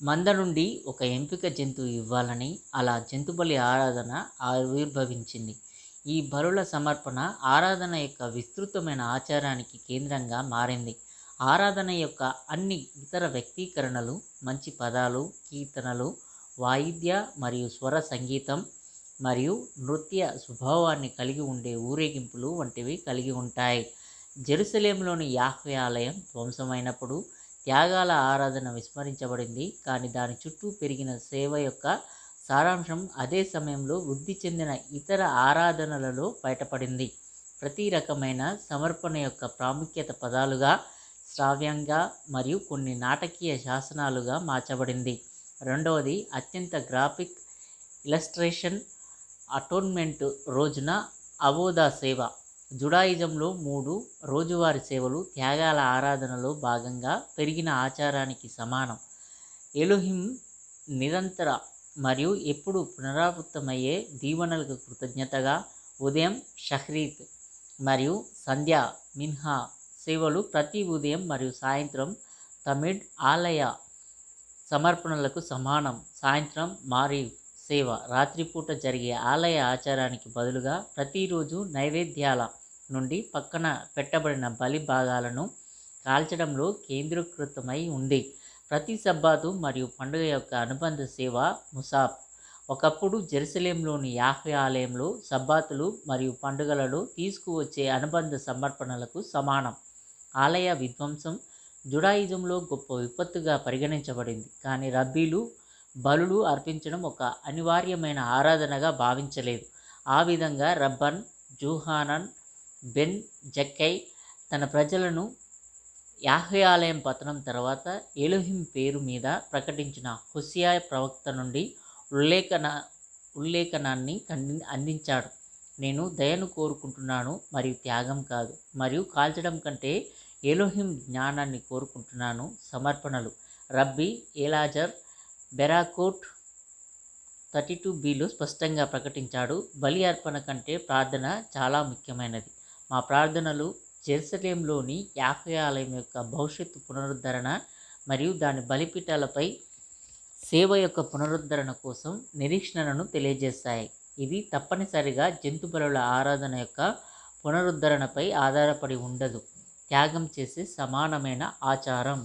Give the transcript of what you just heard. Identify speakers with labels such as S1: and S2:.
S1: మంద నుండి ఒక ఎంపిక జంతువు ఇవ్వాలని అలా జంతుబలి ఆరాధన ఆవిర్భవించింది. ఈ బరుల సమర్పణ ఆరాధన యొక్క విస్తృతమైన ఆచారానికి కేంద్రంగా మారింది. ఆరాధన యొక్క అన్ని ఇతర వ్యక్తీకరణలు మంచి పదాలు కీర్తనలు వాయిద్య మరియు స్వర సంగీతం మరియు నృత్య స్వభావాన్ని కలిగి ఉండే ఊరేగింపులు వంటివి కలిగి ఉంటాయి. జెరూసలేంలోని యాహ్వే ఆలయం ధ్వంసమైనప్పుడు త్యాగాల ఆరాధన విస్మరించబడింది. కానీ దాని చుట్టూ పెరిగిన సేవ యొక్క సారాంశం అదే సమయంలో వృద్ధి చెందిన ఇతర ఆరాధనలలో బయటపడింది. ప్రతి రకమైన సమర్పణ యొక్క ప్రాముఖ్యత పదాలుగా శ్రావ్యంగా మరియు కొన్ని నాటకీయ శాసనాలుగా మార్చబడింది. రెండవది అత్యంత గ్రాఫిక్ ఇలస్ట్రేషన్ అటోన్మెంట్ రోజున అవోదా సేవ. జుడాయిజంలో మూడు రోజువారి సేవలు త్యాగాల ఆరాధనలో భాగంగా పెరిగిన ఆచారానికి సమానం. ఎలుహిం నిరంతర మరియు ఎప్పుడు పునరావృతమయ్యే దీవెనలకు కృతజ్ఞతగా ఉదయం షహ్రీత్ మరియు సంధ్య మిన్హా సేవలు ప్రతి ఉదయం మరియు సాయంత్రం తమిళ్ ఆలయ సమర్పణలకు సమానం. సాయంత్రం మారీవ్ సేవ రాత్రిపూట జరిగే ఆలయ ఆచారానికి బదులుగా ప్రతిరోజు నైవేద్యాల నుండి పక్కన పెట్టబడిన బలి భాగాలను కాల్చడంలో కేంద్రీకృతమై ఉంది. ప్రతి సబ్బాతు మరియు పండుగ యొక్క అనుబంధ సేవ ముసాబ్ ఒకప్పుడు జెరూసలేంలోని యాహ్వే ఆలయంలో సబ్బాతులు మరియు పండుగలలో తీసుకువచ్చే అనుబంధ సమర్పణలకు సమానం. ఆలయ విధ్వంసం జుడాయిజంలో గొప్ప విపత్తుగా పరిగణించబడింది. కానీ రబ్బీలు బలులు అర్పించడం ఒక అనివార్యమైన ఆరాధనగా భావించలేదు. ఆ విధంగా రబ్బన్ జూహానన్ బెన్ జక్కై తన ప్రజలను యాహ్వే ఆలయం పతనం తర్వాత ఎలుహిం పేరు మీద ప్రకటించిన హుసియా ప్రవక్త నుండి ఉల్లేఖన ఉల్లేఖనాన్ని కండి అందించాడు. నేను దయను కోరుకుంటున్నాను మరియు త్యాగం కాదు మరియు కాల్చడం కంటే ఎలోహిం జ్ఞానాన్ని కోరుకుంటున్నాను సమర్పణలు. Rabbi Eleazar Berakhot thirty two below స్పష్టంగా ప్రకటించాడు బలి అర్పణ కంటే ప్రార్థన చాలా ముఖ్యమైనది. మా ప్రార్థనలు జెరూసలేంలోని యాహ్వే ఆలయం యొక్క భవిష్యత్తు పునరుద్ధరణ మరియు దాని బలిపీఠాలపై సేవ యొక్క పునరుద్ధరణ కోసం నిరీక్షణను తెలియజేస్తాయి. ఇది తప్పనిసరిగా జంతు బలుల ఆరాధన యొక్క పునరుద్ధరణపై ఆధారపడి ఉండదు. త్యాగం చేసే సమానమైన ఆచారం.